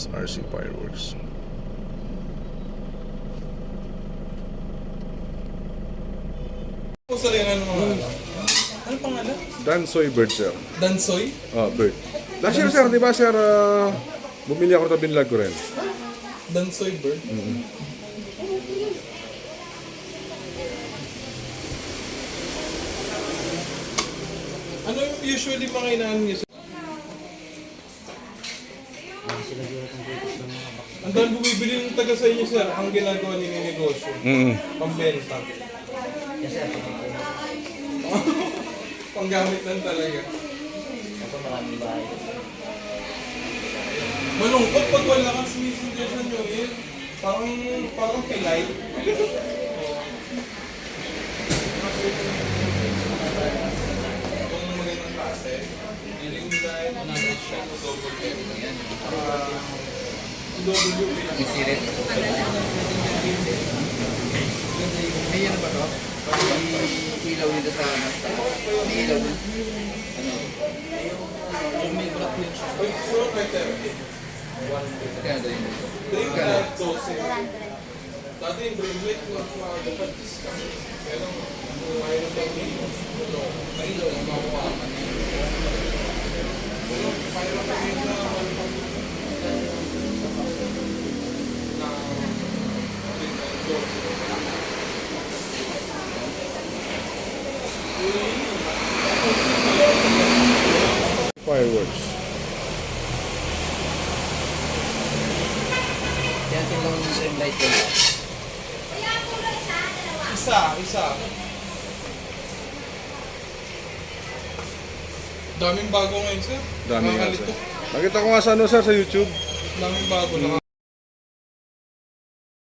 SRC Fireworks. Kung sa rin ano mga ano? Ano pangalan? Dansoy Bird, sir. Dansoy? Ah, bird. Last year, sir, di ba, sir, ah, bumili ako ng binlag ko rin. Dansoy bird? Ano yung usually mga inaan niyo? Ang dami bumibili ng taga sa inyo, sir. Ang ginagawa niyo ng negosyo. Mm. Pambenta. Panggamit lang talaga. Malungkot pag wala kang sinisindihan sa New Year. Parang, parang pilay. Kung magandang klase, pinaka. May ano ba to? Ilaw dito sa May ilaw na. Yung may black yun siya. Ay, sure, may 30. Kaya doon yun. Drink na 12. Dati yung brimlet, mga dapat discuss. Pero, ayaw na ano, May ilaw lang makuha. Fireworks. Yan lang yung ring light ko. Isa, isa. Daming bago ngayon, sir. Dami nga, sir. Nakakalitok. Nakita ko nga sa ano, sir, sa YouTube. Daming bago.